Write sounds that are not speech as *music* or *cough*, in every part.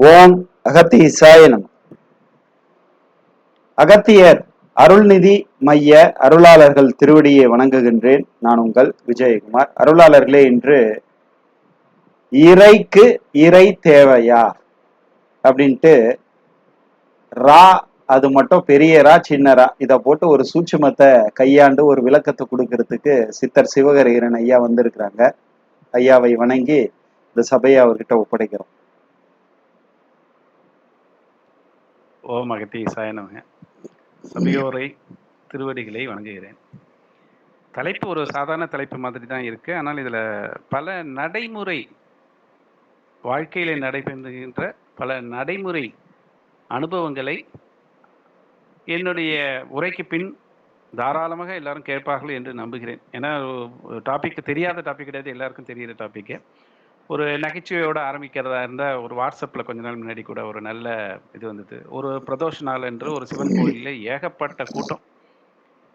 ஓம் அகத்தி இசாயனம் அகத்தியர் அருள்நிதி மைய அருளாளர்கள் திருவடியை வணங்குகின்றேன். நான் உங்கள் விஜயகுமார். அருளாளர்களே இன்று இறைக்கு இறை தேவையா? அப்படின்ட்டு ரா அது மட்டும் பெரிய ரா சின்ன ரா இதை போட்டு ஒரு சூட்சுமத்தை கையாண்டு ஒரு விளக்கத்தை கொடுக்கறதுக்கு சித்தர் சிவகரீரன் ஐயா வந்திருக்கிறாங்க. ஐயாவை வணங்கி இந்த சபையை அவர்கிட்ட ஒப்படைக்கிறோம். ஓம் அகத்தி சாயனவங்க சபையோரை திருவடிகளை வணங்குகிறேன். தலைப்பு ஒரு சாதாரண தலைப்பு மாதிரி தான் இருக்கு. ஆனால் இதில் பல நடைமுறை வாழ்க்கையில நடைபெறுகின்ற பல நடைமுறை அனுபவங்களை என்னுடைய உரைக்கு பின் தாராளமாக எல்லாரும் கேட்பார்கள் என்று நம்புகிறேன். ஏன்னா டாபிக் தெரியாத டாபிக் கிடையாது. எல்லாருக்கும் தெரிகிற டாபிக்கு ஒரு நகைச்சுவையோட ஆரம்பிக்கிறதா இருந்தால் ஒரு வாட்ஸ்அப்பில் கொஞ்ச நாள் முன்னாடி கூட ஒரு நல்ல இது வந்தது. ஒரு பிரதோஷ நாள் என்று ஒரு சிவன் கோயிலில் ஏகப்பட்ட கூட்டம்.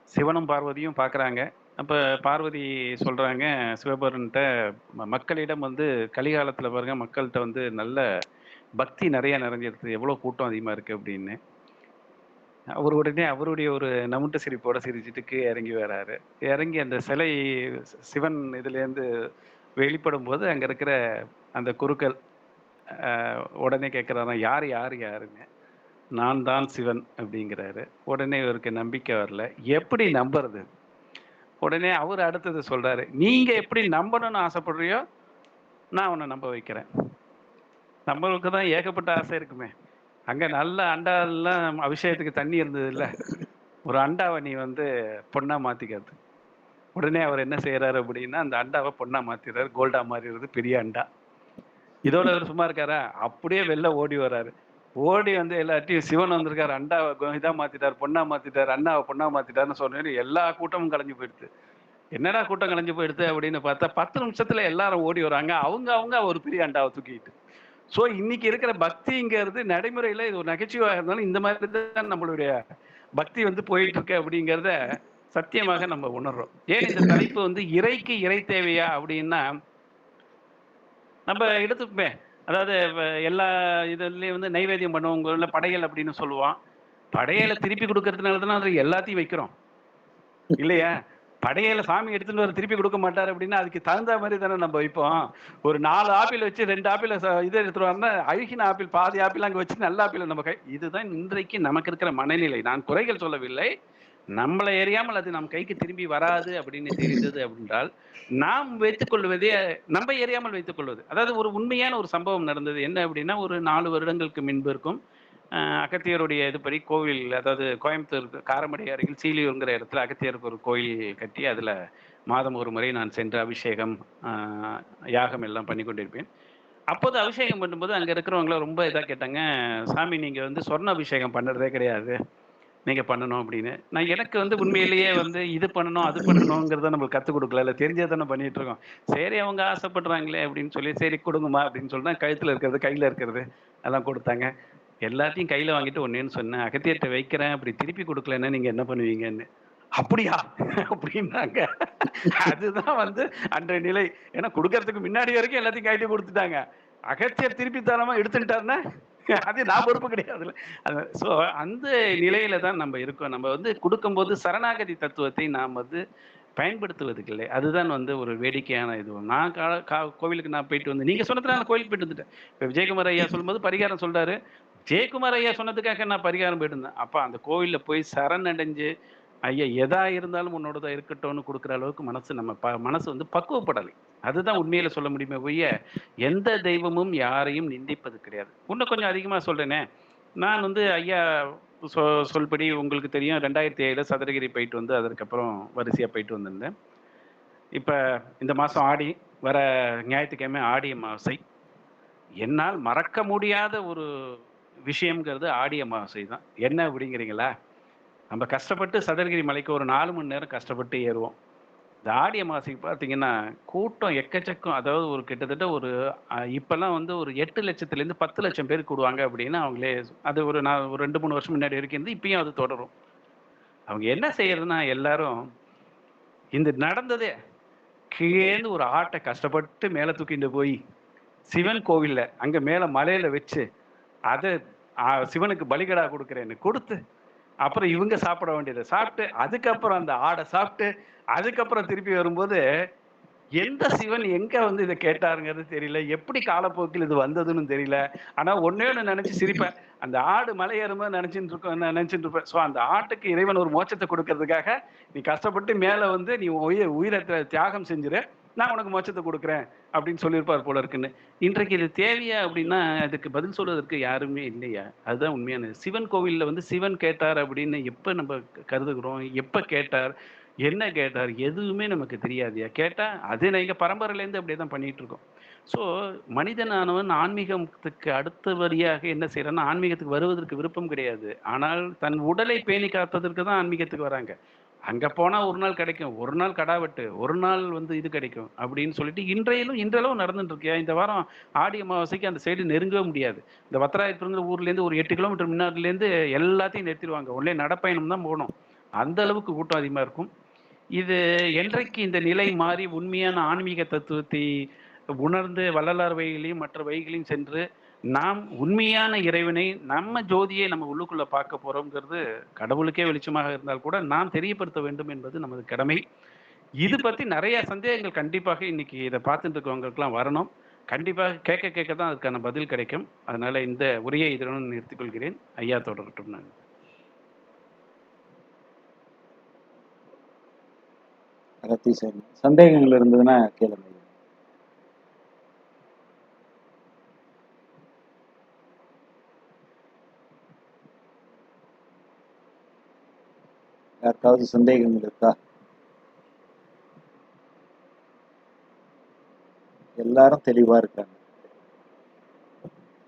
சிவனும் பார்வதியும் பார்க்குறாங்க. அப்போ பார்வதி சொல்கிறாங்க சிவபெருன்ட்ட ம- மக்களிடம் வந்து கலிகாலத்தில் பாருங்க மக்கள்கிட்ட வந்து நல்ல பக்தி நிறைய நிறைஞ்சிருக்கு எவ்வளோ கூட்டம் அதிகமாக இருக்குது அப்படின்னு. அவர் உடனே அவருடைய ஒரு நமுட்டு சிரிப்போட சிரிச்சுட்டு இறங்கி வராரு. இறங்கி அந்த சிலை சிவன் இதுலேருந்து வெளிப்படும் போது அங்கே இருக்கிற அந்த குருக்கள் உடனே கேட்குறாராம் யார் யார் யாருன்னு? நான் தான் சிவன் அப்படிங்கிறாரு. உடனே இவருக்கு நம்பிக்கை வரல. எப்படி நம்புறது? உடனே அவர் அடுத்தது சொல்றாரு நீங்க எப்படி நம்பணும்னு ஆசைப்படுறியோ நான் உன்னை நம்ப வைக்கிறேன். நம்மளுக்கு தான் ஏகப்பட்ட ஆசை இருக்குமே. அங்க நல்ல அண்டாலாம் அபிஷேகத்துக்கு தண்ணி இருந்தது இல்ல. ஒரு அண்டாவை நீ வந்து பொண்ணா மாத்திக்கிறது உடனே அவர் என்ன செய்யறாரு அப்படின்னா அந்த அண்டாவை பொண்ணா மாத்திடுறாரு. கோல்டா மாறிடுறது பெரிய அண்டா. இதோட அவர் சும்மா இருக்காரா? அப்படியே வெளில ஓடி வர்றாரு. ஓடி வந்து எல்லாத்தையும் சிவன் வந்திருக்காரு. அண்டாவை இதா மாத்திட்டாரு பொண்ணா மாத்திட்டாரு அண்ணாவை பொண்ணா மாத்திட்டாருன்னு சொன்னேன் எல்லா கூட்டமும் கலைஞ்சு போயிடுது. என்னடா கூட்டம் கலைஞ்சு போயிடுது அப்படின்னு பார்த்தா பத்து நிமிஷத்துல எல்லாரும் ஓடி வராங்க. அவங்க அவங்க ஒரு பெரிய அண்டாவை தூக்கிட்டு ஸோ இன்னைக்கு இருக்கிற பக்திங்கிறது நடைமுறையில இது ஒரு நகைச்சுவாக இருந்தாலும் இந்த மாதிரி தான் நம்மளுடைய பக்தி வந்து போயிட்டு இருக்கு அப்படிங்கிறத சத்தியமாக நம்ம உணர்றோம். ஏன் இந்த *laughs* தலைப்பு வந்து இறைக்கு இறை தேவையா அப்படின்னா நம்ம எடுத்துப்போமே அதாவது எல்லா இதுலயும் வந்து நைவேத்தியம் பண்ணுவோங்க இல்ல படையல் அப்படின்னு சொல்லுவான் படையலை திருப்பி கொடுக்கறதுனால தானே அது எல்லாத்தையும் வைக்கிறோம். இல்லையா? படையல சாமி எடுத்துட்டு வர திருப்பி கொடுக்க மாட்டாரு அப்படின்னா அதுக்கு தகுந்த மாதிரி தானே நம்ம வைப்போம். ஒரு நாலு ஆப்பிள் வச்சு ரெண்டு ஆப்பிள் இது எடுத்துட்டு வரனா அழுகின ஆப்பிள் பாதி ஆப்பிள் அங்க வச்சு நல்ல ஆப்பிள் நம்ம கை இதுதான் இன்றைக்கு நமக்கு இருக்கிற மனநிலை. நான் குறைகள் சொல்லவில்லை. நம்மளை எறியாமல் அது நம் கைக்கு திரும்பி வராது அப்படின்னு தெரிந்தது அப்படின்றால் நாம் வைத்துக் கொள்வதே நம்ம எறியாமல் வைத்துக் கொள்வது. அதாவது ஒரு உண்மையான ஒரு சம்பவம் நடந்தது. என்ன அப்படின்னா ஒரு நாலு வருடங்களுக்கு முன்பு இருக்கும். அகத்தியருடைய இதுபடி கோவில் அதாவது கோயம்புத்தூர் காரமடை அருகில் சீலியூருங்கிற இடத்துல அகத்தியருக்கு ஒரு கோயில் கட்டி அதில் மாதம் ஒரு முறை நான் சென்று அபிஷேகம் யாகம் எல்லாம் பண்ணி கொண்டிருப்பேன். அப்போது அபிஷேகம் பண்ணும்போது அங்கே இருக்கிறவங்கள ரொம்ப இதாக கேட்டாங்க சாமி நீங்கள் வந்து சொர்ண அபிஷேகம் பண்ணுறதே கிடையாது. நீங்க பண்ணணும் அப்படின்னு. நான் எனக்கு வந்து உண்மையிலேயே வந்து இது பண்ணணும் அது பண்ணணுங்கிறத நம்மளுக்கு கற்றுக் கொடுக்கல. இல்லை தெரிஞ்சே தானே பண்ணிட்டு இருக்கோம். சரி அவங்க ஆசைப்படுறாங்களே அப்படின்னு சொல்லி சரி கொடுங்கம்மா அப்படின்னு சொல்லி தான் கழுத்துல இருக்கிறது கையில இருக்கிறது எல்லாம் கொடுத்தாங்க. எல்லாத்தையும் கையில வாங்கிட்டு ஒன்னேன்னு சொன்னேன். அகத்தியத்தை வைக்கிறேன் அப்படி திருப்பி கொடுக்கலன்னா நீங்க என்ன பண்ணுவீங்கன்னு. அப்படியா? அப்படின்னாங்க. அதுதான் வந்து அன்றைய நிலை. ஏன்னா கொடுக்கறதுக்கு முன்னாடி வரைக்கும் எல்லாத்தையும் கையில கொடுத்துட்டாங்க. அகத்தியர் திருப்பி தரமா எடுத்துட்டாருன்னா அது நான் பொறுப்பு கிடையாதுல்ல. ஸோ அந்த நிலையில தான் நம்ம இருக்கோம். நம்ம வந்து கொடுக்கும்போது சரணாகதி தத்துவத்தை நாம் வந்து பயன்படுத்துவதுக்கு இல்லை. அதுதான் வந்து ஒரு வேடிக்கையான இது. நான் கா- கா- கோவிலுக்கு நான் போயிட்டு வந்து நீங்கள் சொன்னதுல நான் கோவிலுக்கு போயிட்டு வந்துட்டேன். இப்போ விஜயகுமார் ஐயா சொல்லும்போது பரிகாரம் சொல்கிறாரு ஜெயக்குமார் ஐயா சொன்னதுக்காக நான் பரிகாரம் போயிட்டு இருந்தேன் அப்போ அந்த கோவில்ல போய் சரண் அடைஞ்சு ஐயா எதா இருந்தாலும் உன்னோடதா இருக்கட்டும்னு கொடுக்குற அளவுக்கு மனசு நம்ம ப மனசு வந்து பக்குவப்படலை. அதுதான் உண்மையில சொல்ல முடியுமே ஒய்ய எந்த தெய்வமும் யாரையும் நிந்திப்பது கிடையாது. இன்னும் கொஞ்சம் அதிகமா சொல்றேனே. நான் வந்து ஐயா சொ சொல்படி உங்களுக்கு தெரியும் ரெண்டாயிரத்தி ஏழுல சதுரகிரி போயிட்டு வந்து அதற்கப்புறம் வரிசையா போயிட்டு வந்திருந்தேன். இப்ப இந்த மாசம் ஆடி வர ஞாயிற்றுக்கிழமை ஆடி அமாவாசை என்னால் மறக்க முடியாத ஒரு விஷயங்கிறது ஆடி அமாவாசை தான். என்ன அப்படிங்கிறீங்களா? நம்ம கஷ்டப்பட்டு சதுரகிரி மலைக்கு ஒரு நாலு மணி நேரம் கஷ்டப்பட்டு ஏறுவோம். இந்த ஆடி அமாவாசைக்கு பார்த்தீங்கன்னா கூட்டம் எக்கச்சக்கம். அதாவது ஒரு கிட்டத்தட்ட ஒரு இப்போல்லாம் வந்து ஒரு எட்டு லட்சத்துலேருந்து பத்து லட்சம் பேர் கூடுவாங்க அப்படின்னு அவங்களே அது ஒரு நான் ஒரு ரெண்டு மூணு வருஷம் முன்னாடி வரைக்கும் இப்பயும் அது தொடரும். அவங்க என்ன செய்யறதுன்னா எல்லாரும் இந்த நடந்ததே கீழேந்து ஒரு ஆட்டை கஷ்டப்பட்டு மேலே தூக்கிட்டு போய் சிவன் கோவில்ல அங்கே மேலே மலையில் வச்சு அதை சிவனுக்கு பலிகடா கொடுக்குறேன்னு கொடுத்து அப்புறம் இவங்க சாப்பிட வேண்டியதை சாப்பிட்டு அதுக்கப்புறம் அந்த ஆடை சாப்பிட்டு அதுக்கப்புறம் திருப்பி வரும்போது எந்த சிவன் எங்க வந்து இதை கேட்டாருங்கிறது தெரியல. எப்படி காலப்போக்கில் இது வந்ததுன்னு தெரியல. ஆனா ஒன்னே ஒன்று நினைச்சு சிரிப்பேன். அந்த ஆடு மலை ஏறும்போது நினைச்சிட்டு இருக்கோம் நினைச்சிட்டு இருப்பேன். ஸோ அந்த ஆட்டுக்கு இறைவன் ஒரு மோட்சத்தை கொடுக்கறதுக்காக நீ கஷ்டப்பட்டு மேல வந்து நீ உயிர் உயிரை தியாகம் செஞ்சிரு. நான் உனக்கு மோட்சத்தை கொடுக்குறேன் அப்படின்னு சொல்லியிருப்பார் போல இருக்குன்னு. இன்றைக்கு இது தேவையா அப்படின்னா அதுக்கு பதில் சொல்வதற்கு யாருமே இல்லையா? அதுதான் உண்மையான சிவன் கோவில்ல வந்து சிவன் கேட்டார் அப்படின்னு எப்போ நம்ம கருதுகிறோம்? எப்போ கேட்டார்? என்ன கேட்டார்? எதுவுமே நமக்கு தெரியாதியா கேட்டால் அது நீங்கள் பரம்பரையிலேருந்து அப்படியே தான் பண்ணிகிட்டு இருக்கோம் ஸோ மனிதனானவன் ஆன்மீகத்துக்கு அடுத்த வழியாக என்ன செய்கிறான்னா ஆன்மீகத்துக்கு வருவதற்கு விருப்பம் கிடையாது. ஆனால் தன் உடலை பேணி காப்பதற்கு தான் ஆன்மீகத்துக்கு வராங்க. அங்க போனா ஒரு நாள் கிடைக்கும். ஒரு நாள் கடாவெட்டு ஒரு நாள் வந்து இது கிடைக்கும் அப்படின்னு சொல்லிட்டு இன்றையிலும் இன்றளவும் நடந்துட்டு இருக்கியா இந்த வாரம் ஆடி அமாவாசைக்கு அந்த சைடு நெருங்கவே முடியாது. இந்த வத்தராயத்துங்கிற ஊர்லேருந்து ஒரு எட்டு கிலோமீட்டர் முன்னாடிலேருந்து எல்லாத்தையும் நிறுத்திடுவாங்க. ஒன்லே நடப்பயணம் தான் போகணும். அந்த அளவுக்கு கூட்டம் அதிகமா இருக்கும். இது என்றைக்கு இந்த நிலை மாறி உண்மையான ஆன்மீக தத்துவத்தை உணர்ந்து வள்ளலார் வகைகளையும் மற்ற வைகளையும் சென்று நாம் உண்மையான இறைவனை நம்ம ஜோதியை நம்ம உள்ளுக்குள்ள பார்க்க போறோம்ங்கிறது கடவுளுக்கே வெளிச்சமாக இருந்தால் கூட நாம் தெரியப்படுத்த வேண்டும் என்பது நமது கடமை. இது பத்தி நிறைய சந்தேகங்கள் கண்டிப்பாக இன்னைக்கு இதை பார்த்துட்டு இருக்கவங்களுக்குலாம் வரணும். கண்டிப்பாக கேட்க கேட்க தான் அதுக்கான பதில் கிடைக்கும். அதனால இந்த உரையை இதனுடன் நிறுத்திக் கொள்கிறேன். ஐயா தொடரட்டும் நான். சந்தேகங்கள் இருந்ததுன்னா கேளுங்க. யாருக்காவது சந்தேகங்கள் இருக்கா? எல்லாரும் தெளிவா இருக்காங்க.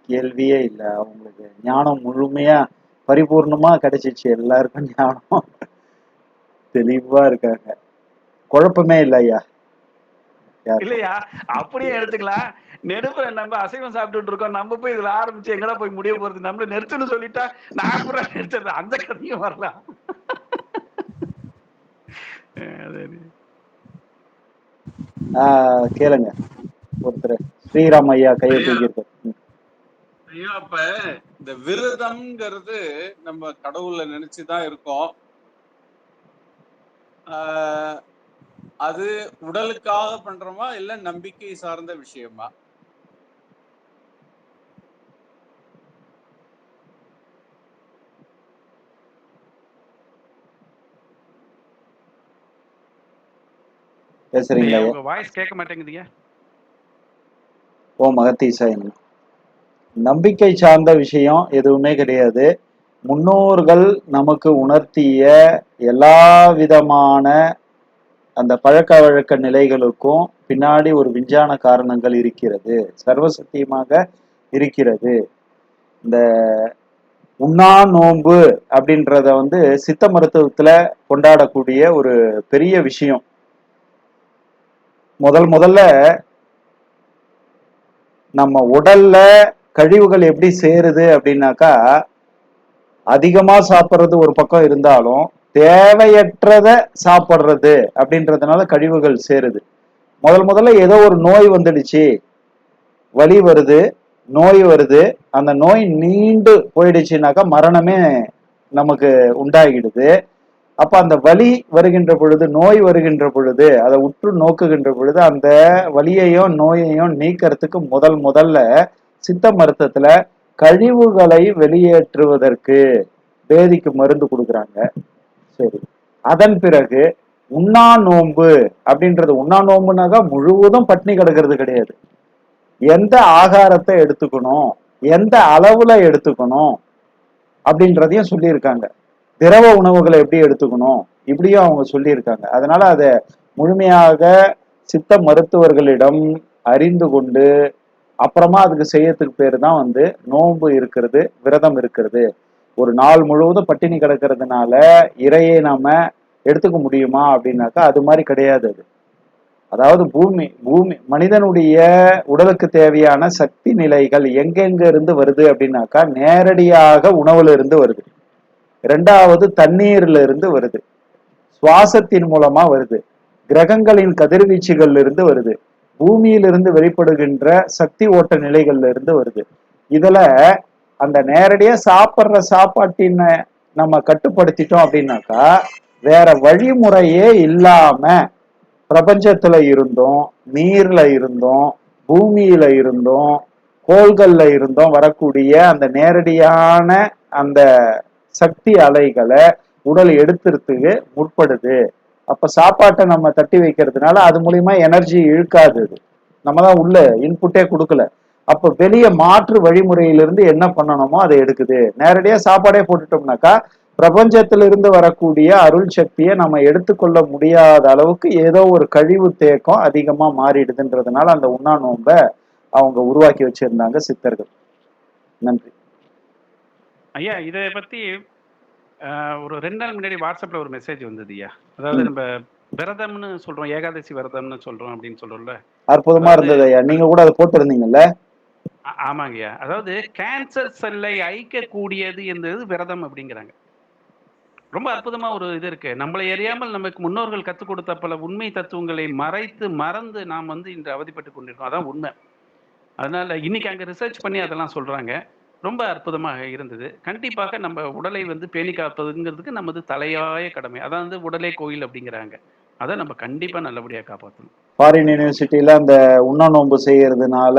கேள்வியே இல்லை. அவங்களுக்கு ஞானம் முழுமையா பரிபூர்ணமா கிடைச்சிச்சு. எல்லாருக்கும் ஞானம். தெளிவா இருக்காங்க. குழப்பமே இல்லையா? இல்லையா? அப்படியே எடுத்துக்கலாம். நெருப்பு நம்ம அசைவம் சாப்பிட்டுட்டு இருக்கோம். நம்ம போய் இதுல ஆரம்பிச்சு எங்கடா போய் முடிய போறது? நம்மள நிறுத்துன்னு சொல்லிட்டா நான் கூட நிறுத்துறது அந்த கதையும் வரலாம். கேளுங்க. ஒருத்தர். ஸ்ரீராம் ஐயா கையை ம். ஐயா அப்ப இந்த விரதம்ங்கிறது நம்ம கடவுளை நினைச்சுதான் இருக்கோம். ஆஹ் அது உடலுக்காக பண்றோமா இல்ல நம்பிக்கை சார்ந்த விஷயமா? பேசுறீங்களா? உங்க வாய்ஸ் கேட்க மாட்டேங்குதுங்க. ஓ மகத்தீசாயன் நம்பிக்கை சார்ந்த விஷயம் எதுவுமே கிடையாது. முன்னோர்கள் நமக்கு உணர்த்திய எல்லா விதமான அந்த பழக்க வழக்க நிலைகளுக்கும் பின்னாடி ஒரு விஞ்ஞான காரணங்கள் இருக்கிறது. சர்வசத்தியமாக இருக்கிறது. இந்த உண்ணா நோன்பு அப்படின்றத வந்து சித்த மருத்துவத்துல கொண்டாடக்கூடிய ஒரு பெரிய விஷயம். முதல் முதல்ல நம்ம உடல்ல கழிவுகள் எப்படி சேருது அப்படின்னாக்கா அதிகமா சாப்பிட்றது ஒரு பக்கம் இருந்தாலும் தேவையற்றத சாப்பிட்றது அப்படின்றதுனால கழிவுகள் சேருது. முதல் முதல்ல ஏதோ ஒரு நோய் வந்துடுச்சு வலி வருது நோய் வருது அந்த நோய் நீண்டு போயிடுச்சுனாக்கா மரணமே நமக்கு உண்டாகிடுது. அப்ப அந்த வலி வருகின்ற பொழுது நோய் வருகின்ற பொழுது அதை உற்று நோக்குகின்ற பொழுது அந்த வலியையும் நோயையும் நீக்கிறதுக்கு முதல் முதல்ல சித்த மருத்துவத்துல கழிவுகளை வெளியேற்றுவதற்கு பேதிக்கு மருந்து கொடுக்குறாங்க. சரி. அதன் பிறகு உண்ணா நோன்பு அப்படின்றது உண்ணா நோன்புனாக்கா முழுவதும் பட்னி கிடக்கிறது கிடையாது. எந்த ஆகாரத்தை எடுத்துக்கணும் எந்த அளவுல எடுத்துக்கணும் அப்படின்றதையும் சொல்லியிருக்காங்க. திரவ உணவுகளை எப்படி எடுத்துக்கணும்? இப்படியும் அவங்க சொல்லியிருக்காங்க. அதனால அதை முழுமையாக சித்த மருத்துவர்களிடம் அறிந்து கொண்டு அப்புறமா அதுக்கு செய்யறதுக்கு பேர் தான் வந்து நோன்பு இருக்கிறது விரதம் இருக்கிறது. ஒரு நாள் முழுவதும் பட்டினி கிடக்கிறதுனால இறையை நாம எடுத்துக்க முடியுமா அப்படின்னாக்கா அது மாதிரி கிடையாது அது. அதாவது பூமி பூமி மனிதனுடைய உடலுக்கு தேவையான சக்தி நிலைகள் எங்கெங்க இருந்து வருது அப்படின்னாக்கா நேரடியாக உணவுல இருந்து வருது. இரண்டாவது தண்ணீர்ல இருந்து வருது. சுவாசத்தின் மூலமா வருது. கிரகங்களின் கதிர்வீச்சுகள்ல இருந்து வருது. பூமியிலிருந்து வெளிப்படுகின்ற சக்தி ஓட்ட நிலைகள்ல இருந்து வருது. இதுல அந்த நேரடியா சாப்பிட்ற சாப்பாட்டின நம்ம கட்டுப்படுத்திட்டோம் அப்படின்னாக்கா வேற வழிமுறையே இல்லாம பிரபஞ்சத்துல இருந்தோம் நீர்ல இருந்தோம் பூமியில இருந்தோம் கோள்கள்ல இருந்தோம் வரக்கூடிய அந்த நேரடியான அந்த சக்தி அலைகளை உடல் எடுத்துறதுக்கு முற்படுது. அப்ப சாப்பாட்டை நம்ம தட்டி வைக்கிறதுனால அது மூலியமா எனர்ஜி இழுக்காது நம்ம தான் உள்ள இன்புட்டே கொடுக்கல. அப்ப வெளிய மாற்று வழிமுறையிலிருந்து என்ன பண்ணணுமோ அதை எடுக்குது. நேரடியா சாப்பாடே போட்டுட்டோம்னாக்கா பிரபஞ்சத்திலிருந்து வரக்கூடிய அருள் சக்தியை நம்ம எடுத்துக்கொள்ள முடியாத அளவுக்கு ஏதோ ஒரு கழிவு தேக்கம் அதிகமா மாறிடுதுன்றதுனால அந்த உண்ணா நோன்பை அவங்க உருவாக்கி வச்சிருந்தாங்க சித்தர்கள். நன்றி. ஐயா இதை பத்தி ஒரு ரெண்டு நாள் முன்னாடி வாட்ஸ்அப்ல ஒரு மெசேஜ் வந்தது ஐயா. அதாவது. நம்ம விரதம்னு சொல்றோம் ஏகாதசி விரதம்னு சொல்றோம் அப்படின்னு சொல்றோம்ல. அற்புதமா இருந்தது ஐயா. நீங்க கூட அதை போட்டிருந்தீங்கல்ல? ஆமாங்கய்யா அதாவது கேன்சர் செல்லை அழிக்கக்கூடியது என்பது விரதம் அப்படிங்கிறாங்க. ரொம்ப அற்புதமா ஒரு இது இருக்கு. நம்மளை அறியாமல் நமக்கு முன்னோர்கள் கற்றுக் கொடுத்த பல உண்மை தத்துவங்களை மறைத்து மறந்து நாம் வந்து இன்று அவதிப்பட்டு கொண்டிருக்கோம். அதான் உண்மை. அதனால இன்னைக்கு அங்க ரிசர்ச் பண்ணி அதெல்லாம் சொல்றாங்க. ரொம்ப அற்புதமாக இருந்தது. கண்டிப்பாக நம்ம உடலை வந்து பேணி காப்பதுங்கிறதுக்கு நமது தலையாய கடமை. அதான் வந்து உடலே கோயில் அப்படிங்கிறாங்க. அதை நம்ம கண்டிப்பா நல்லபடியா காப்பாற்றணும் ஃபாரின் யூனிவர்சிட்டியில அந்த உண்ணா நோன்பு செய்யறதுனால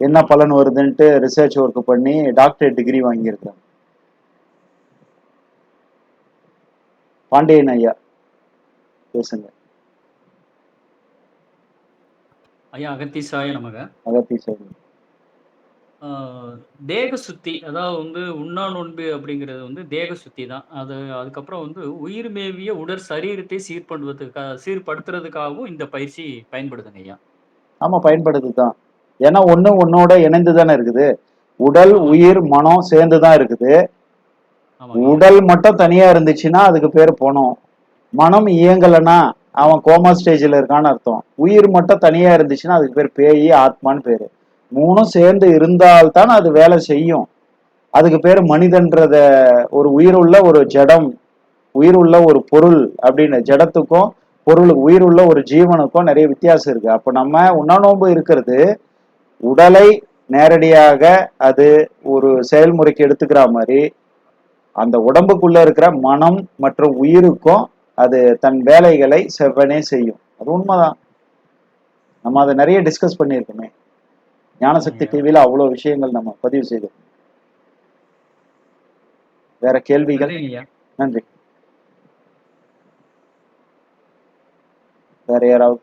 என்ன பலன் வருதுன்ட்டு ரிசர்ச் ஒர்க் பண்ணி டாக்டரேட் டிகிரி வாங்கியிருக்காங்க. பாண்டியன் ஐயா. பேசுங்க. ஐயா அகத்தீசாய நமக. அகத்தி சார் ஆஹ் தேக சுத்தி அதாவது வந்து உண்ணா நோன்பு அப்படிங்கிறது வந்து தேக சுத்தி தான். அது அதுக்கப்புறம் வந்து உயிர் மேவிய உடற் சரீரத்தை சீர்படுவதற்காக சீர்படுத்துறதுக்காகவும் இந்த பயிற்சி பயன்படுதுங்க ஐயா. ஆமா பயன்படுது தான். ஏன்னா ஒண்ணு ஒன்னோட இணைந்து தானே இருக்குது. உடல் உயிர் மனம் சேர்ந்து தான் இருக்குது. உடல் மட்டும் தனியா இருந்துச்சுன்னா அதுக்கு பேர் போனோம். மனம் இயங்கலைன்னா அவன் கோமா ஸ்டேஜ்ல இருக்கான்னு அர்த்தம். உயிர் மட்டும் தனியா இருந்துச்சுன்னா அதுக்கு பேர் பேயி ஆத்மான்னு பேரு. மூணும் சேர்ந்து இருந்தால்தான் அது வேலை செய்யும். அதுக்கு பேர் மனிதன்றத ஒரு உயிர் உள்ள ஒரு ஜடம் உயிர் உள்ள ஒரு பொருள் அப்படின்னு ஜடத்துக்கும் பொருளுக்கு உயிர் உள்ள ஒரு ஜீவனுக்கும் நிறைய வித்தியாசம் இருக்கு. அப்ப நம்ம உண்ணநோம்பு இருக்கிறது உடலை நேரடியாக அது ஒரு செயல்முறைக்கு எடுத்துக்கிற மாதிரி அந்த உடம்புக்குள்ள இருக்கிற மனம் மற்றும் உயிருக்கும் அது தன் வேலைகளை செவ்வனே செய்யும். அது உண்மைதான். நம்ம அதை நிறைய டிஸ்கஸ் பண்ணியிருக்கோமே. ஞானசக்தி டிவியில அவ்வளவு விஷயங்கள் நம்ம பதிவு செய்தோம். வேற கேள்விகள்? நன்றி. வேற யாராவது?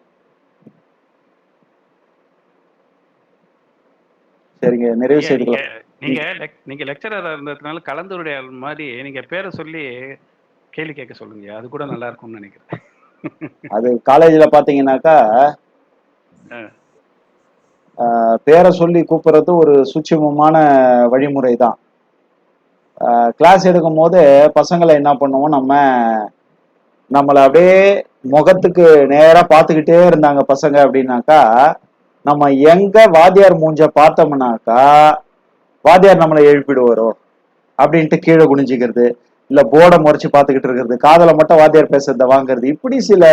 சரிங்க நிறைவு செய்துக்கலாம் நீங்க நீங்க லெக்சரரா இருந்ததுனால கலந்துரையாடல் மாதிரி நீங்க பேரை சொல்லி கேள்வி கேட்க சொல்லுங்க அது கூட நல்லா இருக்கும்னு நினைக்கிறேன். அது காலேஜ்ல பாத்தீங்கன்னாக்கா பேரை சொல்லி கூப்பிடுறது ஒரு சூட்சுமமான வழிமுறை தான் கிளாஸ் எடுக்கும் போது பசங்களை என்ன பண்ணுவோம்? நம்ம நம்மளை அப்படியே முகத்துக்கு நேராக பார்த்துக்கிட்டே இருந்தாங்க பசங்க அப்படின்னாக்கா நம்ம எங்க வாத்தியார் மூஞ்ச பார்த்தோம்னாக்கா வாத்தியார் நம்மளை எழுப்பிடுவாரோ? அப்படின்ட்டு கீழே குனிஞ்சிக்கிறது இல்லை போர்டை முறைச்சி பார்த்துக்கிட்டு இருக்கிறது காதலை மட்டும் வாத்தியார் பேசுறத வாங்குறது இப்படி சில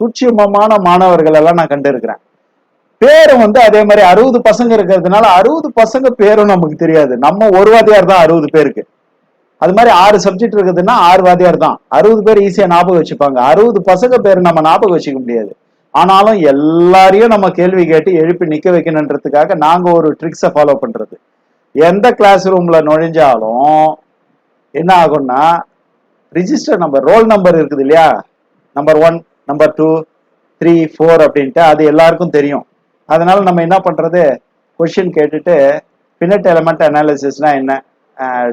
சுட்சிமமான மாணவர்கள் எல்லாம் நான் கண்டிருக்கிறேன். பேரும் வந்து அதே மாதிரி அறுபது பசங்க இருக்கிறதுனால அறுபது பசங்க பேரும் நமக்கு தெரியாது. நம்ம ஒரு வாத்தியார் தான் அறுபது பேருக்கு. அது மாதிரி ஆறு சப்ஜெக்ட் இருக்குதுன்னா ஆறு வாத்தியார் தான். அறுபது பேர் ஈஸியா ஞாபகம் வச்சுப்பாங்க. அறுபது பசங்க பேர் நம்ம ஞாபகம் வச்சுக்க முடியாது. ஆனாலும் எல்லாரையும் நம்ம கேள்வி கேட்டு எழுப்பி நிக்க வைக்கணுன்றதுக்காக நாங்க ஒரு ட்ரிக்ஸை ஃபாலோ பண்றது. எந்த கிளாஸ் ரூம்ல நுழைஞ்சாலும் என்ன ஆகும்னா ரிஜிஸ்டர் நம்பர் ரோல் நம்பர் இருக்குது இல்லையா? Number one number two three four அப்படின்ட்டு அது எல்லாருக்கும் தெரியும். அதனால நம்ம என்ன பண்ணுறது கொஷின் கேட்டுட்டு பினட் எலமெண்ட் அனாலிசிஸ்னா என்ன?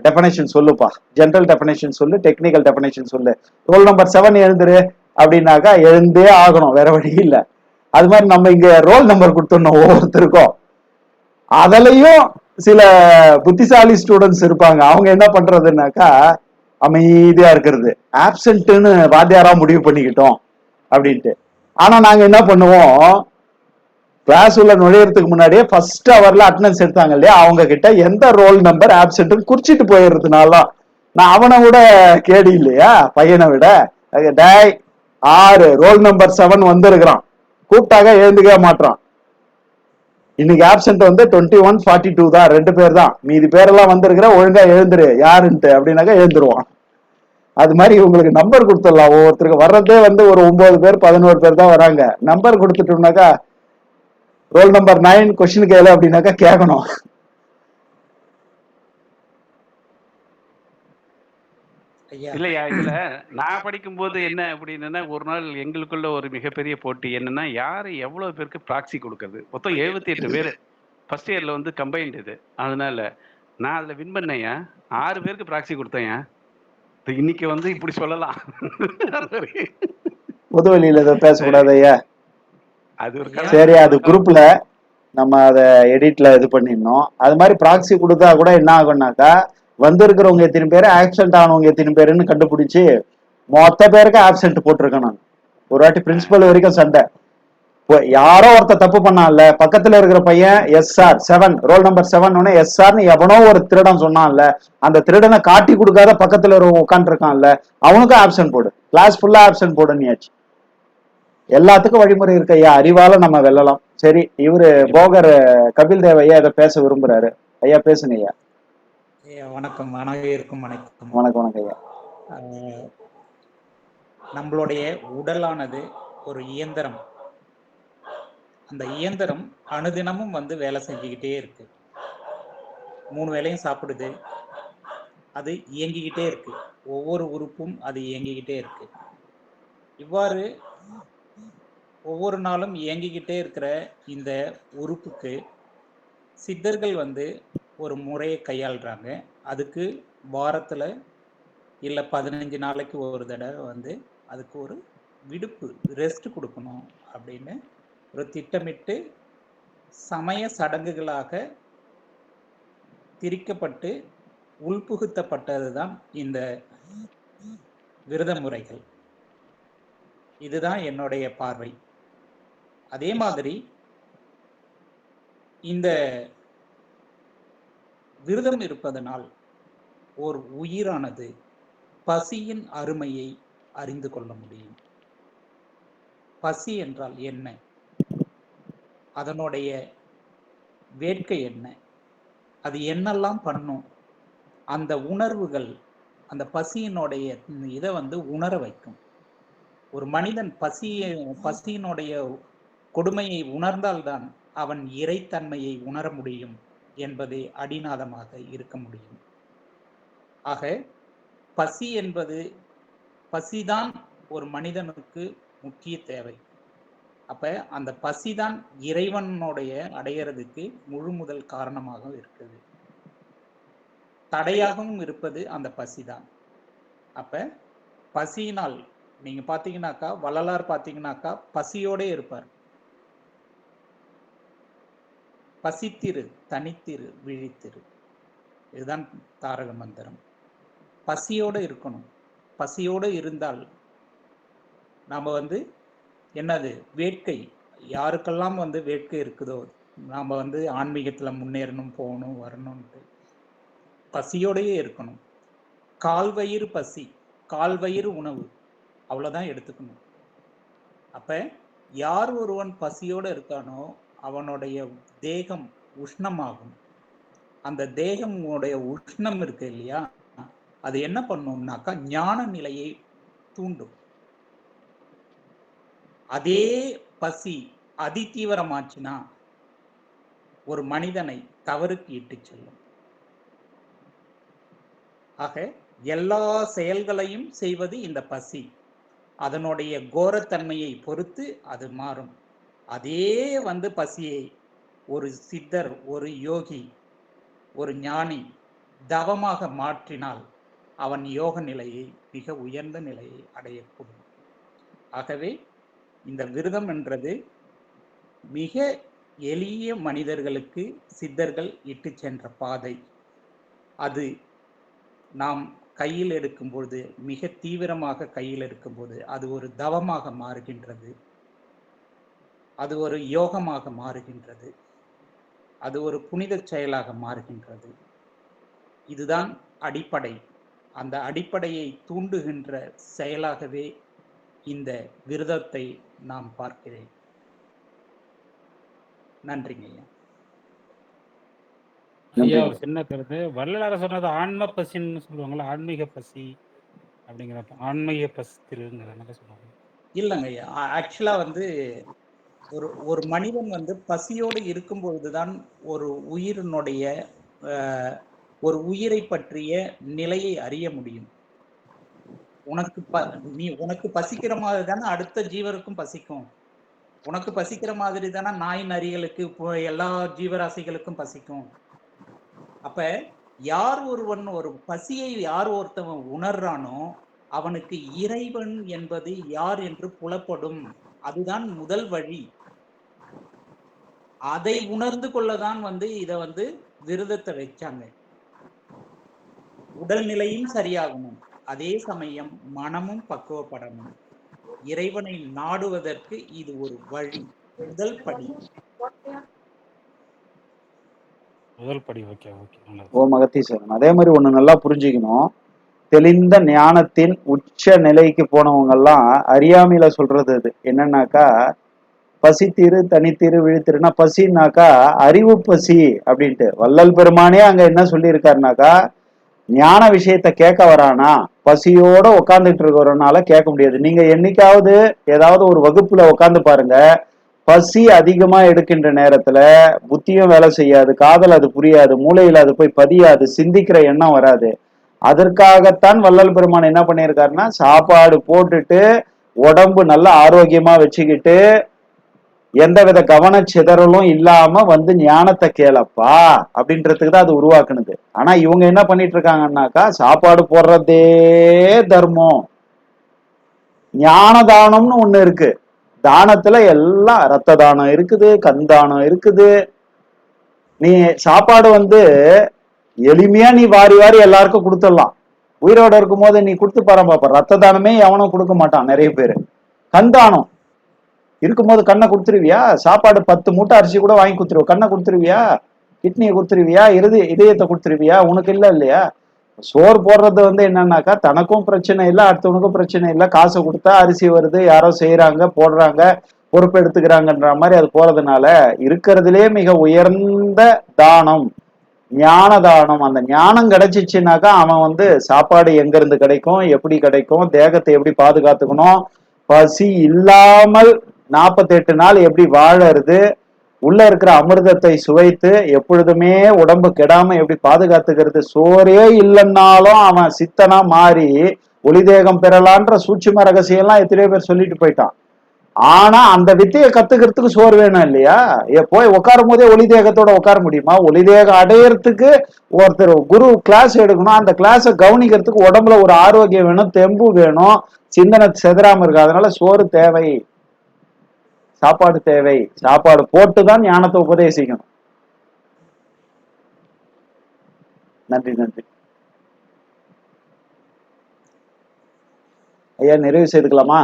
டெஃபனேஷன் சொல்லுப்பா. ஜென்ரல் டெஃபனேஷன் சொல்லு டெக்னிக்கல் டெஃபனேஷன் சொல்லு. ரோல் நம்பர் செவன் எழுந்துரு அப்படின்னாக்கா எழுந்தே ஆகணும் வேற வழி இல்லை. அது மாதிரி நம்ம இங்க ரோல் நம்பர் கொடுத்துடணும் ஒவ்வொருத்தருக்கும். அதுலயும் சில புத்திசாலி ஸ்டூடெண்ட்ஸ் இருப்பாங்க. அவங்க என்ன பண்றதுனாக்கா அமைதியா இருக்கிறது. ஆப்சண்ட்டுன்னு வாத்தியாரா முடிவு பண்ணிக்கிட்டோம் அப்படின்ட்டு. ஆனா நாங்க என்ன பண்ணுவோம்? கிளாஸ் உள்ள நுழையறதுக்கு முன்னாடியே ஃபர்ஸ்ட் அவர்ல அட்டண்டன்ஸ் எடுத்தாங்க இல்லையா? அவங்க கிட்ட எந்த ரோல் நம்பர் ஆப்சென்ட் குறிச்சிட்டு போயிடுறதுனால நான் அவனை விட கேடி இல்லையா? பையனை விட. அது, டேய் ஆறு ரோல் நம்பர் செவன் வந்திருக்கிறான். கூப்பிட்டாக எழுந்துக்கவே மாட்றான். இன்னைக்கு ஆப்சென்ட் வந்து டுவெண்ட்டி ஒன் ஃபார்ட்டி டூ தான். ரெண்டு பேர் தான். மீதி பேரெல்லாம் வந்திருக்கிற ஒழுங்கா எழுந்துரு. யாருன்ட்டு அப்படின்னாக்கா எழுந்துருவான். அது மாதிரி உங்களுக்கு நம்பர் கொடுத்துடலாம். ஒவ்வொருத்தருக்கு வர்றதே வந்து ஒரு ஒன்பது பேர் பதினோரு பேர் தான் வராங்க. நம்பர் கொடுத்துட்டோம்னாக்கா ரோல் நம்பர் நைன் கொஸ்டின் கேளு அப்படின்னாக்கா கேட்கணும் ஐயா. இல்லையா இதுல நான் படிக்கும்போது என்ன அப்படின்னா ஒரு நாள் எங்களுக்குள்ள ஒரு மிகப்பெரிய போட்டி என்னன்னா யாரு எவ்வளவு பேருக்கு ப்ராக்சி கொடுக்கறது? மொத்தம் எழுபத்தி எட்டு பேர். ஃபர்ஸ்ட் இயர்ல வந்து கம்பைன்ட் இது. அதனால நான் அதுல வின் பண்ணேன் ஆறு பேருக்கு ப்ராக்சி கொடுத்தேன் இன்னைக்கு வந்து இப்படி சொல்லலாம். பொது வெளியில இதை பேசக்கூடாது ஐயா. அது. சரி அது குரூப்ல நம்ம அதை எடிட்ல இது பண்ணிடணும். அது மாதிரி ப்ராக்சி கொடுத்தா கூட என்ன ஆகும்னாக்கா வந்திருக்கிறவங்க எத்தனை பேர் ஆக்சிடென்ட் ஆனவங்க எத்தனை பேருன்னு கண்டுபிடிச்சு மொத்த பேருக்கு ஆப்சென்ட் போட்டிருக்கேன் நான். ஒரு வாட்டி பிரின்சிபல் வரைக்கும் சண்டை. யாரோ ஒருத்தர் தப்பு பண்ணான்ல பக்கத்துல இருக்கிற பையன் SR seven roll number seven உடனே எஸ்ஆர்னு எவனோ ஒரு திருடன் சொன்னான்ல அந்த திருடனை காட்டி கொடுக்காத பக்கத்துல ஒரு உட்காந்துருக்கான்ல அவனுக்கும் ஆப்சென்ட் போடு. கிளாஸ் ஃபுல்லா ஆப்சென்ட் போடுனியாச்சு எல்லாத்துக்கும் வழிமுறை இருக்கு ஐயா. அறிவால நம்ம வெல்லலாம். சரி இவரு போகர் கபில் தேவ் ஐயா இதை பேச விரும்புறாரு. ஐயா பேசுங்க ஐயா. வணக்கம். அனைவருக்கும் வணக்கம். வணக்கம் வணக்கம் ஐயா. நம்மளுடைய உடலானது ஒரு இயந்திரம். அந்த இயந்திரம் அனுதினமும் வந்து வேலை செஞ்சுக்கிட்டே இருக்கு. மூணு வேளையும் சாப்பிடுது. அது இயங்கிக்கிட்டே இருக்கு. ஒவ்வொரு உறுப்பும் அது இயங்கிக்கிட்டே இருக்கு. இவ்வாறு ஒவ்வொரு நாளும் இயங்கிக்கிட்டே இருக்கிற இந்த உறுப்புக்கு சித்தர்கள் வந்து ஒரு முறையை கையாளுறாங்க. அதுக்கு வாரத்தில் இல்லை பதினஞ்சு நாளைக்கு ஒரு தடவை வந்து அதுக்கு ஒரு விடுப்பு ரெஸ்ட் கொடுக்கணும் அப்படின்னு ஒரு திட்டமிட்டு சமய சடங்குகளாக திரிக்கப்பட்டு உள்புகுத்தப்பட்டது தான் இந்த விரத முறைகள் இதுதான் என்னுடைய பார்வை. அதே மாதிரி இந்த விரதம் இருப்பதனால் ஓர் உயிரானது பசியின் அருமையை அறிந்து கொள்ள முடியும். பசி என்றால் என்ன? அதனுடைய வேட்கை என்ன? அது என்னெல்லாம் பண்ணும்? அந்த உணர்வுகள் அந்த பசியினுடைய இதை வந்து உணர வைக்கும். ஒரு மனிதன் பசியை பசியினுடைய கொடுமையை உணர்ந்தால்தான் அவன் இறைத்தன்மையை உணர முடியும் என்பதே அடிநாதமாக இருக்க முடியும். ஆக பசி என்பது பசிதான் ஒரு மனிதனுக்கு முக்கிய தேவை. அப்ப அந்த பசிதான் இறைவனுடைய அடையிறதுக்கு முழு முதல் காரணமாக இருக்குது. தடையாகவும் இருப்பது அந்த பசிதான். அப்ப பசியினால் நீங்க பாத்தீங்கன்னாக்கா வள்ளலார் பாத்தீங்கன்னாக்கா பசியோட இருப்பார். பசித்திரு தனித்திரு விழித்திரு. இதுதான் தாரக மந்திரம். பசியோடு இருக்கணும். பசியோடு இருந்தால் நாம் வந்து என்னது? வேட்கை. யாருக்கெல்லாம் வந்து வேட்கை இருக்குதோ நாம் வந்து ஆன்மீகத்தில் முன்னேறணும் போகணும் வரணும்ட்டு பசியோடையே இருக்கணும். கால் வயிறு பசி. கால் வயிறு உணவு. அவ்வளோதான் எடுத்துக்கணும். அப்போ யார் ஒருவன் பசியோடு இருக்கானோ அவனுடைய தேகம் உஷ்ணமாகும். அந்த தேகம் உடைய உஷ்ணம் இருக்கு இல்லையா? அது என்ன பண்ணும்னாக்கா ஞான நிலையை தூண்டும். அதே பசி அதிதீவிரமாச்சுன்னா ஒரு மனிதனை தவறுக்கு இட்டு செல்லும். ஆக எல்லா செயல்களையும் செய்வது இந்த பசி. அதனுடைய கோரத்தன்மையை பொறுத்து அது மாறும். அதே வந்து பசியை ஒரு சித்தர் ஒரு யோகி ஒரு ஞானி தவமாக மாற்றினால் அவன் யோக நிலையை மிக உயர்ந்த நிலையை அடையக்கூடும். ஆகவே இந்த விரதம் என்றது மிக எளிய மனிதர்களுக்கு சித்தர்கள் இட்டு சென்ற பாதை. அது நாம் கையில் எடுக்கும்போது மிக தீவிரமாக கையில் எடுக்கும்போது அது ஒரு தவமாக மாறுகின்றது. அது ஒரு யோகமாக மாறுகின்றது. அது ஒரு புனித செயலாக மாறுகின்றது. இதுதான் அடிப்படை. அந்த அடிப்படையை தூண்டுகின்ற செயலாகவே இந்த விரதத்தை நாம் பார்க்கிறேன். நன்றிங்க ஐயா. ஐயா சின்ன கருத்து. வள்ளலார் சொன்னது ஆன்ம பசின்னு சொல்லுவாங்கல்ல ஆன்மீக பசி அப்படிங்கிறப்ப ஆன்மீக பசித்திருங்கிற மாதிரி சொல்லுவாங்க. இல்லைங்க ஐயா. ஆக்சுவலா வந்து ஒரு ஒரு மனிதன் வந்து பசியோடு இருக்கும் பொழுதுதான் ஒரு உயிரினுடைய ஒரு உயிரை பற்றிய நிலையை அறிய முடியும். உனக்கு ப நீ உனக்கு பசிக்கிற மாதிரி தானே அடுத்த ஜீவருக்கும் பசிக்கும். உனக்கு பசிக்கிற மாதிரி தானே நாய் நரிகளுக்கு இப்போ எல்லா ஜீவராசிகளுக்கும் பசிக்கும். அப்ப யார் ஒருவன் ஒரு பசியை யார் ஒருத்தவன் உணர்றானோ அவனுக்கு இறைவன் என்பது யார் என்று புலப்படும். அதுதான் முதல் வழி. அதை உணர்ந்து கொள்ளதான் வந்து இத வந்து விரதத்தை வச்சாங்க. உடல்நிலையும் சரியாகணும். அதே சமயம் மனமும் பக்குவப்படணும். இறைவனை நாடுவதற்கு இது ஒரு வழி முதல் படி. முதல் படி ஓகே ஓகே ஓ மகத்தீஸ்வரன் அதே மாதிரி ஒண்ணு நல்லா புரிஞ்சுக்கணும். தெளிந்த ஞானத்தின் உச்ச நிலைக்கு போனவங்க எல்லாம் அறியாமையில சொல்றது அது. என்னன்னாக்கா பசித்திரு தனித்திரு விழித்திருனா பசின்னாக்கா அறிவு பசி அப்படின்ட்டு. வள்ளல் பெருமானே அங்க என்ன சொல்லியிருக்காருனாக்கா ஞான விஷயத்த கேட்க வரானா பசியோட உட்காந்துட்டு இருக்கிறனால கேட்க முடியாது. நீங்க என்னைக்காவது ஏதாவது ஒரு வகுப்புல உட்காந்து பாருங்க பசி அதிகமா எடுக்கின்ற நேரத்துல புத்தியும் வேலை செய்யாது காதல் அது புரியாது மூளையில அது போய் பதியாது சிந்திக்கிற எண்ணம் வராது. அதற்காகத்தான் வள்ளல் பெருமான் என்ன பண்ணியிருக்காருன்னா சாப்பாடு போட்டுட்டு உடம்பு நல்லா ஆரோக்கியமா வச்சுக்கிட்டு எந்தவித கவனச்சிதறலும் இல்லாம வந்து ஞானத்தை கேளப்பா அப்படின்றதுக்கு தான் அது உருவாக்குனது. ஆனா இவங்க என்ன பண்ணிட்டு இருக்காங்கன்னாக்கா சாப்பாடு போடுறதே தர்மம். ஞான தானம்னு ஒண்ணு இருக்கு. தானத்துல எல்லாம் ரத்த தானம் இருக்குது கந்தானம் இருக்குது. நீ சாப்பாடு வந்து எளிமையா நீ வாரி வாரி எல்லாருக்கும் கொடுத்துடலாம். உயிரோட இருக்கும்போது நீ கொடுத்து பாரு பாப்பா ரத்த தானமே எவனும் கொடுக்க மாட்டான் நிறைய பேரு. கந்தானம் இருக்கும்போது கண்ணை கொடுத்துருவியா? சாப்பாடு பத்து மூட்டை அரிசி கூட வாங்கி கொடுத்துருவோம் கண்ணை கொடுத்துருவியா? கிட்னியை கொடுத்துருவியா? இருது இதயத்தை கொடுத்துருவியா? உனக்கு இல்லை இல்லையா? சோறு போடுறது வந்து என்னன்னாக்கா தனக்கும் பிரச்சனை இல்லை அடுத்தவனுக்கும் பிரச்சனை இல்லை. காசை கொடுத்தா அரிசி வருது யாரோ செய்யறாங்க போடுறாங்க பொறுப்பு எடுத்துக்கிறாங்கன்ற மாதிரி அது போறதுனால இருக்கிறதுலே மிக உயர்ந்த தானம் ஞான தானம். அந்த ஞானம் கிடைச்சிச்சுனாக்கா அவன் வந்து சாப்பாடு எங்க இருந்து கிடைக்கும் எப்படி கிடைக்கும் தேகத்தை எப்படி பாதுகாத்துக்கணும் பசி இல்லாமல் நாற்பத்தெட்டு நாள் எப்படி வாழறது? உள்ள இருக்கிற அமிர்தத்தை சுவைத்து எப்பொழுதுமே உடம்பு கெடாம எப்படி பாதுகாத்துக்கிறது? சோறே இல்லைன்னாலும் அவன் சித்தனா மாறி ஒளி தேகம் பெறலான்ற சூட்சும ரகசியம்லாம் எத்தனையோ பேர் சொல்லிட்டு போயிட்டான். ஆனா அந்த வித்தையை கத்துக்கிறதுக்கு சோறு வேணும் இல்லையா? போய் உட்காரும் போதே ஒளி தேகத்தோட உட்கார முடியுமா? ஒளி தேகம் அடையறதுக்கு ஒருத்தர் குரு கிளாஸ் எடுக்கணும். அந்த கிளாஸை கவனிக்கிறதுக்கு உடம்புல ஒரு ஆரோக்கியம் வேணும் தெம்பு வேணும் சிந்தனை செதறாம இருக்கு அதனால சோறு தேவை. சாப்பாடு தேவை. சாப்பாடு போட்டு தான் ஞானத்தை உபதேசிக்கணும். நன்றி நன்றி. ஐயா நிறைவு செய்துக்கலாமா?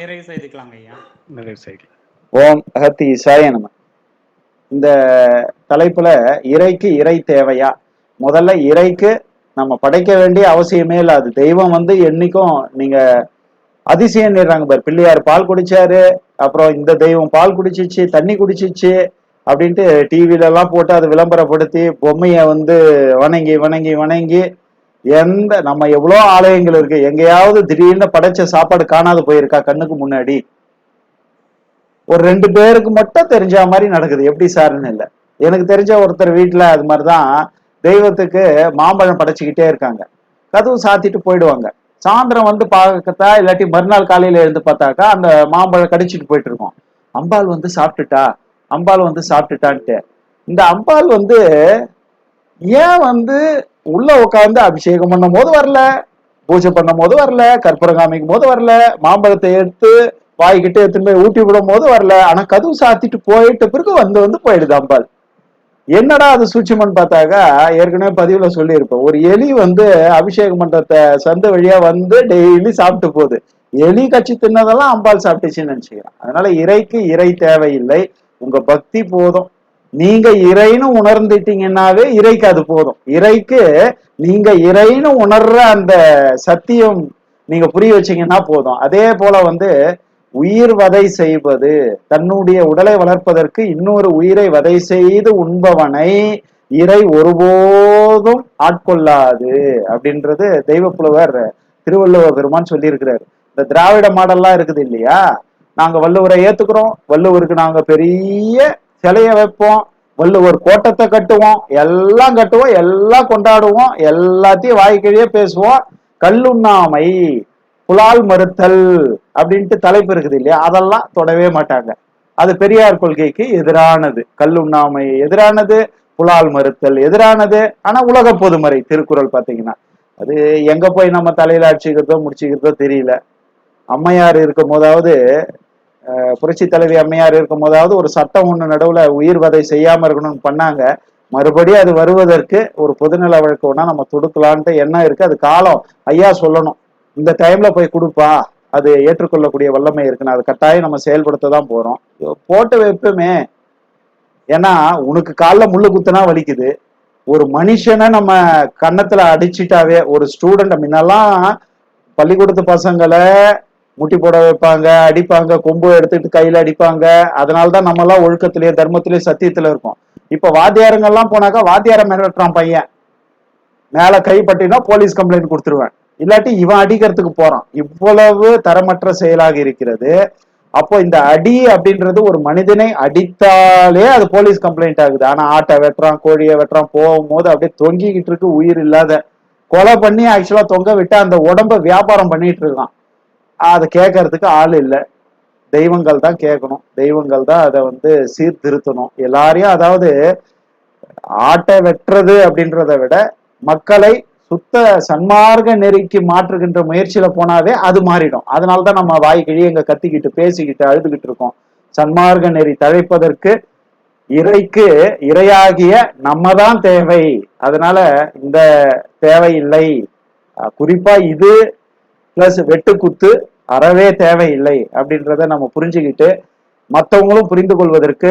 நிறைவு செய்துக்கலாங்க ஐயா. நிறைவு செய்யலாம் ஓம் அகத்தி இசாய நம. இந்த தலைப்புல இறைக்கு இறை தேவையா? முதல்ல இறைக்கு நம்ம படைக்க வேண்டிய அவசியமே இல்லை. அது தெய்வம் வந்து என்னைக்கும் நீங்க அதிசயம் நிறாங்க பாரு. பிள்ளையார் பால் குடிச்சாரு. அப்புறம் இந்த தெய்வம் பால் குடிச்சிச்சு தண்ணி குடிச்சிச்சு அப்படின்ட்டு டிவில எல்லாம் போட்டு அதை விளம்பரப்படுத்தி பொம்மைய வந்து வணங்கி வணங்கி வணங்கி எந்த நம்ம எவ்வளோ ஆலயங்கள் இருக்கு. எங்கேயாவது திடீர்னு படைச்ச சாப்பாடு காணாது போயிருக்கா கண்ணுக்கு முன்னாடி? ஒரு ரெண்டு பேருக்கு மட்டும் தெரிஞ்ச மாதிரி நடக்குது. எப்படி சார்னு இல்லை. எனக்கு தெரிஞ்ச ஒருத்தர் வீட்டில் அது மாதிரி தான் தெய்வத்துக்கு மாம்பழம் படைச்சிக்கிட்டே இருக்காங்க. கதவு சாத்திட்டு போயிடுவாங்க. சாயந்தரம் வந்து பார்க்கத்தா இல்லாட்டி மறுநாள் காலையில எழுந்து பார்த்தாக்கா அந்த மாம்பழம் கடிச்சிட்டு போயிட்டு இருக்கோம். அம்பாள் வந்து சாப்பிட்டுட்டா? அம்பாள் வந்து சாப்பிட்டுட்டான்ட்டு. இந்த அம்பாள் வந்து ஏன் வந்து உள்ள உட்காந்து அபிஷேகம் பண்ணும் போது வரல? பூஜை பண்ணும் போது வரல? கற்பூரம் காமிக்கும் போது வரல? மாம்பழத்தை எடுத்து வாய்கிட்ட எடுத்துன்னு போய் ஊட்டி விடும் போது வரல? ஆனா கதவு சாத்திட்டு போயிட்ட பிறகு வந்து வந்து போயிடுது அம்பாள். என்னடா அது சூட்சமன் பார்த்தாக்கா ஏற்கனவே பதிவுல சொல்லியிருப்பேன் ஒரு எலி வந்து அபிஷேக மன்றத்தை சந்த வழியா வந்து டெய்லி சாப்பிட்டு போகுது. எலி கட்சி தின்னதெல்லாம் அம்பாள் சாப்பிட்டுச்சுன்னு நினைச்சுக்கிறேன். அதனால இறைக்கு இறை தேவையில்லை. உங்க பக்தி போதும். நீங்க இறைன்னு உணர்ந்துட்டீங்கன்னாவே இறைக்கு அது போதும். இறைக்கு நீங்க இறைன்னு உணர்ற அந்த சத்தியம் நீங்க புரிய வச்சீங்கன்னா போதும். அதே போல வந்து உயிர் வதை செய்வது தன்னுடைய உடலை வளர்ப்பதற்கு இன்னொரு உயிரை வதை செய்து உண்பவனை இறை ஒருபோதும் ஆட்கொள்ளாது அப்படின்றது தெய்வப்புலவர் திருவள்ளுவர் பெருமான் சொல்லியிருக்கிறார். இந்த திராவிட மாடல்லாம் இருக்குது இல்லையா? நாங்க வள்ளுவரை ஏத்துக்கிறோம் வள்ளுவருக்கு நாங்க பெரிய சிலைய வைப்போம் வள்ளுவர் கோட்டத்தை கட்டுவோம் எல்லாம் கட்டுவோம் எல்லாம் கொண்டாடுவோம் எல்லாத்தையும் வாய்க்கிழியே பேசுவோம். கல்லுண்ணாமை புலால் மறுத்தல் அப்படின்ட்டு தலைப்பு இருக்குது இல்லையா? அதெல்லாம் தொடவே மாட்டாங்க. அது பெரியார் கொள்கைக்கு எதிரானது. கல்லுண்ணாமை எதிரானது புலால் மறுத்தல் எதிரானது. ஆனா உலக பொதுமறை திருக்குறள் பாத்தீங்கன்னா அது எங்க போய் நம்ம தலையில அடிச்சுக்கிறதோ முடிச்சுக்கிறதோ தெரியல. அம்மையார் இருக்கும் போதாவது புரட்சி தலைவி அம்மையார் இருக்கும் போதாவது ஒரு சட்டம் ஒண்ணு நடுவுல உயிர் வதை செய்யாம இருக்கணும்னு பண்ணாங்க. மறுபடியும் அது வருவதற்கு ஒரு பொதுநல வழக்கம்னா நம்ம தொடுக்கலான்ட்டு எண்ணம் இருக்கு. அது காலம். ஐயா சொல்லணும். இந்த டைம்ல போய் கொடுப்பா. அது ஏற்றுக்கொள்ளக்கூடிய வல்லமை இருக்குன்னு. அது கட்டாயம் நம்ம செயல்படுத்த தான் போறோம். போட்ட வைப்போமே ஏன்னா உனக்கு காலில் முள்ளு குத்துனா வலிக்குது. ஒரு மனுஷனை நம்ம கன்னத்துல அடிச்சிட்டாவே ஒரு ஸ்டூடெண்ட் முன்னெல்லாம் பள்ளிக்கூடத்து பசங்களை முட்டி போட வைப்பாங்க அடிப்பாங்க கொம்பு எடுத்துட்டு கையில அடிப்பாங்க. அதனாலதான் நம்ம எல்லாம் ஒழுக்கத்திலேயே தர்மத்திலேயே சத்தியத்துல இருக்கோம். இப்ப வாத்தியாரங்கள்லாம் போனாக்கா வாத்தியார மிரட்டுறான் பையன். மேல கை பட்டினா போலீஸ் கம்ப்ளைண்ட் கொடுத்துருவேன். இல்லாட்டி இவன் அடிக்கிறதுக்கு போறான். இவ்வளவு தரமற்ற செயலாக இருக்கிறது. அப்போ இந்த அடி அப்படின்றது ஒரு மனிதனை அடித்தாலே அது போலீஸ் கம்ப்ளைண்ட் ஆகுது. ஆனா ஆட்டை வெட்டுறான் கோழியை வெட்டுறான் போகும்போது அப்படியே தொங்கிக்கிட்டு இருக்கு உயிர் இல்லாத. கொலை பண்ணி ஆக்சுவலா தொங்க விட்டு அந்த உடம்ப வியாபாரம் பண்ணிட்டு இருக்கான். அதை கேட்கறதுக்கு ஆள் இல்லை. தெய்வங்கள் தான் கேட்கணும். தெய்வங்கள் தான் அதை வந்து சீர்திருத்தணும். எல்லாரையும் அதாவது ஆட்டை வெட்டுறது அப்படின்றத விட மக்களை சுத்த சன்மார்க்க நெறிக்கு மாற்றுகின்ற முயற்சியில போனாவே அது மாறிடும். அதனால தான் நம்ம வாய் கிழிய இங்க கத்திக்கிட்டு பேசிக்கிட்டு அழுதுகிட்டு இருக்கோம். சன்மார்க்க நெறி தழைப்பதற்கு இறைக்கு இரையாகிய நம்ம தான் தேவை. அதனால இந்த தேவையில்லை இல்லை. குறிப்பா இது பிளஸ் வெட்டுக்குத்து அறவே தேவையில்லை அப்படின்றத நம்ம புரிஞ்சுக்கிட்டு மற்றவங்களும் புரிந்து கொள்வதற்கு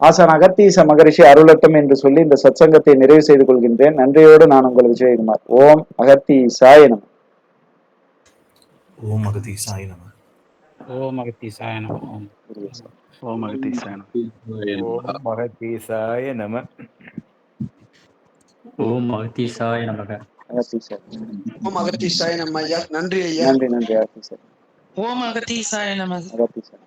ஆசான் அகத்தீச மகரிஷி அருளட்டும் என்று சொல்லி இந்த சத்சங்கத்தை நிறைவு செய்து கொள்கின்றேன் நன்றியோடு நான் உங்கள் விஜயகுமார் ஓம் அகத்தீசாய நம ஓம் அகதீசாய நம ஓம் அகத்தீசாய நம ஓம் ஓம் அகத்தி சாயனம் ஓம் மகதீசாய நம ஓம் அகத்தீசாய நமக அகத்தீசாய ஓம் அகத்தீசாய நம்ம ஐயா நன்றி ஐயா நன்றி நன்றி அகத்தீசாய ஓம் அகத்தீசாய நமக அகத்தீசாய